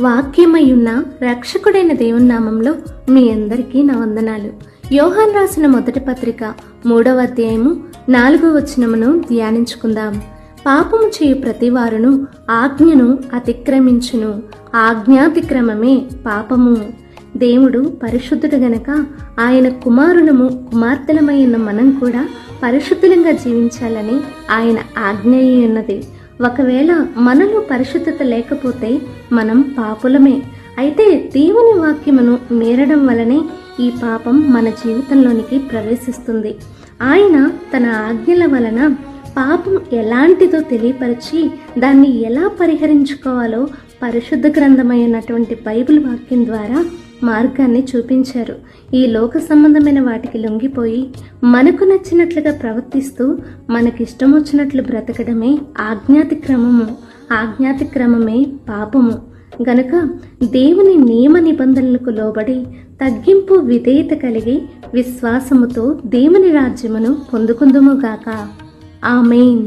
వాక్యమయ్యున్న రక్షకుడైన దేవుని నామంలో మీ అందరికీ నా వందనాలు. యోహాన్ రాసిన మొదటి పత్రిక మూడవ అధ్యాయము నాలుగో వచనమును ధ్యానించుకుందాం. పాపము చేయు ప్రతి వారును ఆజ్ఞను అతిక్రమించును. ఆజ్ఞాతిక్రమమే పాపము. దేవుడు పరిశుద్ధుడు గనక ఆయన కుమారులము కుమార్తెలమైన మనం కూడా పరిశుద్ధులంగా జీవించాలని ఆయన ఆజ్ఞయి ఉన్నది. ఒకవేళ మనలో పరిశుద్ధత లేకపోతే మనం పాపులమే. అయితే దేవుని వాక్యమును మీరడం వలనే ఈ పాపం మన జీవితంలోనికి ప్రవేశిస్తుంది. ఆయన తన ఆజ్ఞల వలన పాపం ఎలాంటిదో తెలియపరిచి దాన్ని ఎలా పరిహరించుకోవాలో పరిశుద్ధ గ్రంథమైనటువంటి బైబిల్ వాక్యం ద్వారా మార్గాన్ని చూపించారు. ఈ లోక సంబంధమైన వాటికి లొంగిపోయి మనకు నచ్చినట్లుగా ప్రవర్తిస్తూ మనకిష్టం వచ్చినట్లు బ్రతకడమే ఆజ్ఞాతిక్రమము. ఆజ్ఞాతిక్రమమే పాపము. గనుక దేవుని నియమ నిబంధనలకు లోబడి తగ్గింపు విధేయత కలిగి విశ్వాసముతో దేవుని రాజ్యమును పొందుకుందుముగాక ఆమెన్.